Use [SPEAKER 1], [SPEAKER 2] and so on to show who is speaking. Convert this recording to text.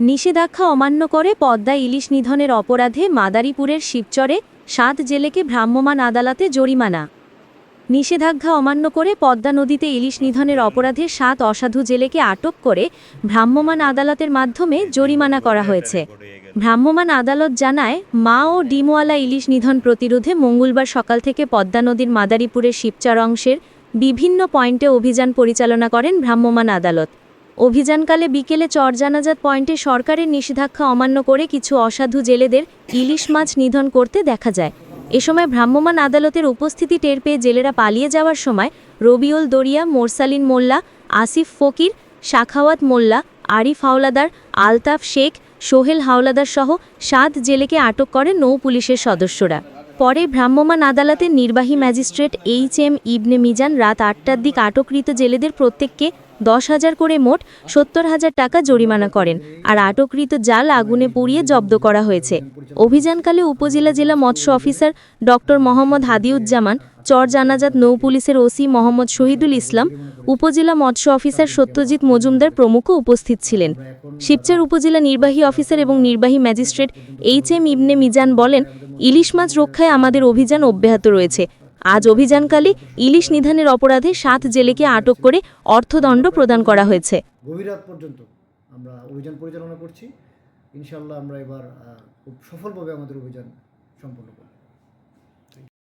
[SPEAKER 1] নিষেধাজ্ঞা অমান্য করে পদ্মা ইলিশ নিধনের অপরাধে মাদারীপুরের শিবচরে সাত জেলেকে ভ্রাম্যমাণ আদালতে জরিমানা। নিষেধাজ্ঞা অমান্য করে পদ্মা নদীতে ইলিশ নিধনের অপরাধে সাত অসাধু জেলেকে আটক করে ভ্রাম্যমাণ আদালতের মাধ্যমে জরিমানা করা হয়েছে। ভ্রাম্যমাণ আদালত জানায়, মা ও ডিমওয়ালা ইলিশ নিধন প্রতিরোধে মঙ্গলবার সকাল থেকে পদ্মা নদীর মাদারীপুরের শিবচর অংশের বিভিন্ন পয়েন্টে অভিযান পরিচালনা করেন ভ্রাম্যমাণ আদালত। অভিযানকালে বিকেলে চরজানাজাত পয়েন্টে সরকারের নিষেধাজ্ঞা অমান্য করে কিছু অসাধু জেলেদের ইলিশ মাছ নিধন করতে দেখা যায়। এ সময় ভ্রাম্যমাণ আদালতের উপস্থিতি টের পেয়ে জেলেরা পালিয়ে যাওয়ার সময় রবিউল দরিয়া, মোরসালিন মোল্লা, আসিফ ফকির, শাখাওয়াত মোল্লা, আরিফ হাওলাদার, আলতাফ শেখ, সোহেল হাওলাদার সহ সাত জেলেকে আটক করে নৌ পুলিশের সদস্যরা। পরে ভ্রাম্যমাণ আদালতের নির্বাহী magistrate H M Ibne Mizan রাত আটটার দিক আটককৃত জেলেদের প্রত্যেককে দশ হাজার করে মোট সত্তর হাজার টাকা জরিমানা করেন আর আটককৃত জাল আগুনে পুড়িয়ে জব্দ করা হয়েছে। অভিযানকালে উপজেলা জেলা মৎস্য অফিসার ডক্টর মোহাম্মদ হাদিউজ্জামান, চর জানাজাত নৌ পুলিশের ওসি মোহাম্মদ শহীদুল ইসলাম, উপজেলা মৎস্য অফিসার সত্যজিৎ মজুমদার প্রমুখ উপস্থিত ছিলেন। শিবচর উপজেলা নির্বাহী অফিসার এবং নির্বাহী magistrate H M Ibne Mizan বলেন ইলিশ মাছ রক্ষায় আমাদের অভিযান অব্যাহত রয়েছে। আজ অভিযানকালে ইলিশ নিধানের অপরাধে সাত জেলেকে আটক করে অর্থদণ্ড প্রদান করা হয়েছে।
[SPEAKER 2] গভীরাত পর্যন্ত আমরা অভিযান পরিচালনা করছি। ইনশাল্লাহ আমরা এবার খুব সফলভাবে আমাদের অভিযান সম্পন্ন করব।